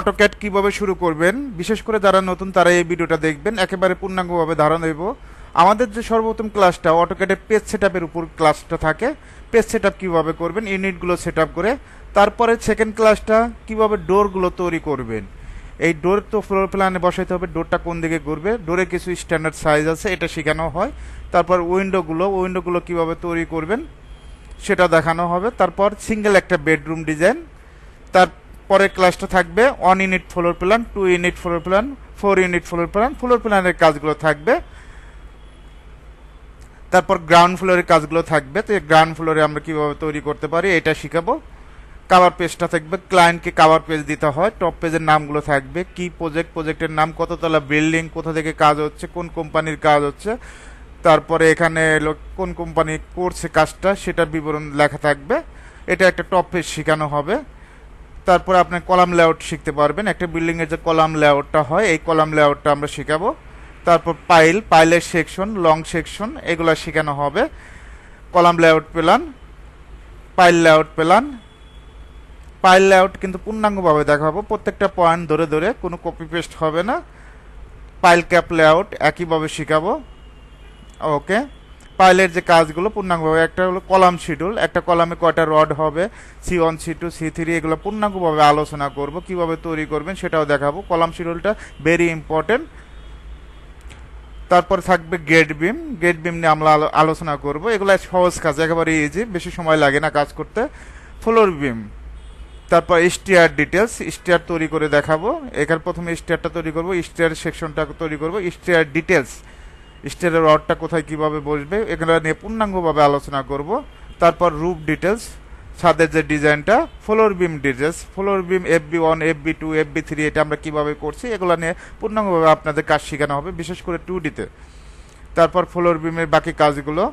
AutoCAD কীভাবে শুরু করবেন, বিশেষ করে যারা নতুন তারা এই ভিডিওটা দেখবেন, একেবারে পূর্ণাঙ্গভাবে ধারণা দেব। আমাদের যে সর্বপ্রথম ক্লাসটা অটোক্যাটের পেজ সেটআপের উপর ক্লাসটা থাকে পেজ সেটআপ কীভাবে করবেন ইউনিটগুলো সেটআপ করে, তারপরে সেকেন্ড ক্লাসটা কীভাবে ডোরগুলো তৈরি করবেন। এই ডোর তো ফ্লোর প্ল্যানে বসাইতে হবে ডোরটা কোন দিকে ঘুরবে ডোরে কিছু স্ট্যান্ডার্ড সাইজ আছে, এটা শেখানো হয়। তারপর উইন্ডোগুলো উইন্ডোগুলো কীভাবে তৈরি করবেন, সেটা দেখানো হবে। তারপর সিঙ্গেল একটা বেডরুম ডিজাইন তারপরে ক্লাসটা থাকবে one unit floor plan two unit floor plan four unit floor plan floor প্ল্যানের কাজগুলো থাকবে। তারপর গ্রাউন্ড ফ্লোরের কাজগুলো থাকবে। তো গ্রাউন্ড ফ্লোরে আমরা কীভাবে তৈরি করতে পারি এটা শিখাবো। কাভার পেজটা থাকবে ক্লায়েন্টকে কাভার পেজ দিতে হয়। টপ পেজের নামগুলো থাকবে, কি প্রজেক্ট প্রজেক্টের নাম, কততলা বিল্ডিং কোথা থেকে কাজ হচ্ছে, কোন কোম্পানির কাজ হচ্ছে। তারপরে এখানে কোন কোম্পানি করছে কাজটা, সেটার বিবরণ লেখা থাকবে। এটা একটা টপ পেজ শেখানো হবে। তারপরে আপনি কলাম লেআউট শিখতে পারবেন। একটা বিল্ডিং এর যে কলাম লেআউটটা হয়, এই কলাম লেআউটটা আমরা শেখাবো। তারপর পাইল পাইলের সেকশন লং সেকশন এগুলো শেখানো হবে। Column layout plan pile layout plan pile layout কিন্তু পূর্ণাঙ্গভাবে দেখাবো। প্রত্যেকটা পয়েন্ট ধরে ধরে কোনো কপি পেস্ট হবে না। পাইল ক্যাপ লেআউট একইভাবে শেখাবো। ওকে পাইলের যে কাজগুলো পূর্ণাঙ্গভাবে একটা হলো কলাম শিডিউল, একটা কলামে কয়টা রড হবে, C one, C two, C three, এগুলো পূর্ণাঙ্গভাবে আলোচনা করব, কীভাবে তৈরি করবেন সেটাও দেখাবো। কলাম শিডিউলটা ভেরি ইম্পর্টেন্ট তারপর থাকবে গেট বিম গেট বিম নিয়ে আমরা আলো- আলোচনা করব। এগুলো সহজ কাজ, একেবারে ইজি বেশি সময় লাগে না কাজ করতে। ফ্লোর বিম তারপর স্টিয়ার ডিটেলস স্টিয়ার তৈরি করে দেখাবো। এখানে প্রথমে স্টিয়ারটা তৈরি করব স্টিয়ার সেকশনটা তৈরি করব স্টিয়ার ডিটেলস স্টিয়ারের রডটা কোথায় কীভাবে বসবে, এগুলো নিয়ে পূর্ণাঙ্গভাবে আলোচনা করব। তারপর রুফ ডিটেলস ছাদের যে ডিজাইনটা floor beam details floor beam F B one F B two F B three এটা আমরা কীভাবে করছি, এগুলো নিয়ে পূর্ণাঙ্গভাবে আপনাদের কাজ শেখানো হবে, বিশেষ করে টু ডিতে তারপর ফ্লোর বিমের বাকি কাজগুলো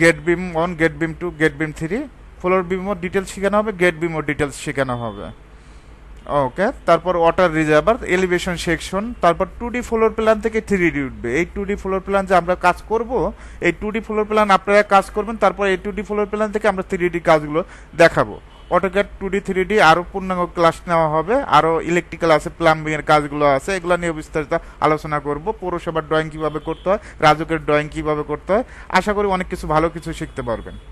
gate beam one gate beam two gate beam three floor বিমও details শেখানো হবে গেট বিমও ডিটেলস শেখানো হবে। ওকে তারপর ওয়াটার রিজার্ভার এলিভেশন সেকশন তারপর টু ডি ফ্লোর প্ল্যান থেকে থ্রি ডি উঠবে। এই টু ডি ফ্লোর প্ল্যান যে আমরা কাজ করব, এই টু ডি ফ্লোর প্ল্যান আপনারা কাজ করবেন, তারপর এই টু ডি ফ্লোর প্ল্যান থেকে আমরা থ্রি ডি কাজগুলো দেখাবো। AutoCAD two D three D আরও পূর্ণাঙ্গ ক্লাস নেওয়া হবে আরও ইলেকট্রিক্যাল আছে প্লাম্বিং এর কাজগুলো আছে, এগুলো নিয়ে বিস্তারিত আলোচনা করব, পৌরসভার ড্রয়িং কীভাবে করতে হয় রাজকের ড্রয়িং কীভাবে করতে হয়। আশা করি অনেক কিছু, ভালো কিছু শিখতে পারবেন।